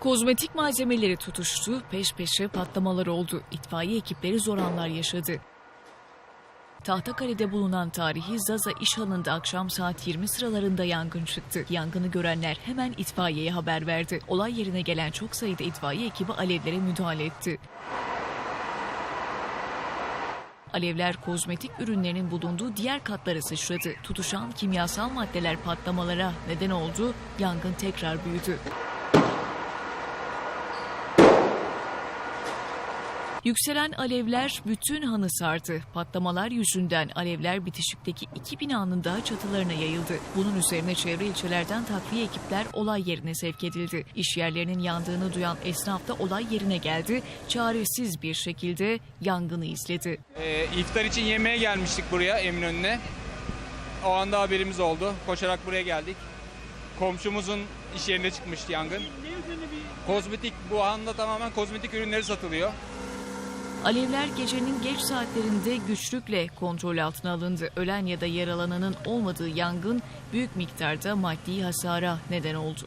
Kozmetik malzemeleri tutuştu, peş peşe patlamalar oldu. İtfaiye ekipleri zor anlar yaşadı. Tahtakale'de bulunan tarihi Zaza İşhanı'nda akşam saat 20 sıralarında yangın çıktı. Yangını görenler hemen itfaiyeye haber verdi. Olay yerine gelen çok sayıda itfaiye ekibi alevlere müdahale etti. Alevler kozmetik ürünlerinin bulunduğu diğer katlara sıçradı. Tutuşan kimyasal maddeler patlamalara neden oldu. Yangın tekrar büyüdü. Yükselen alevler bütün hanı sardı. Patlamalar yüzünden alevler bitişikteki iki binanın daha çatılarına yayıldı. Bunun üzerine çevre ilçelerden takviye ekipler olay yerine sevk edildi. İş yerlerinin yandığını duyan esnaf da olay yerine geldi. Çaresiz bir şekilde yangını izledi. Ee, iftar için yemeğe gelmiştik buraya Eminönü'ne. O anda haberimiz oldu. Koşarak buraya geldik. Komşumuzun iş yerinde çıkmıştı yangın. Kozmetik, bu anda tamamen kozmetik ürünleri satılıyor. Alevler gecenin geç saatlerinde güçlükle kontrol altına alındı. Ölen ya da yaralananın olmadığı yangın büyük miktarda maddi hasara neden oldu.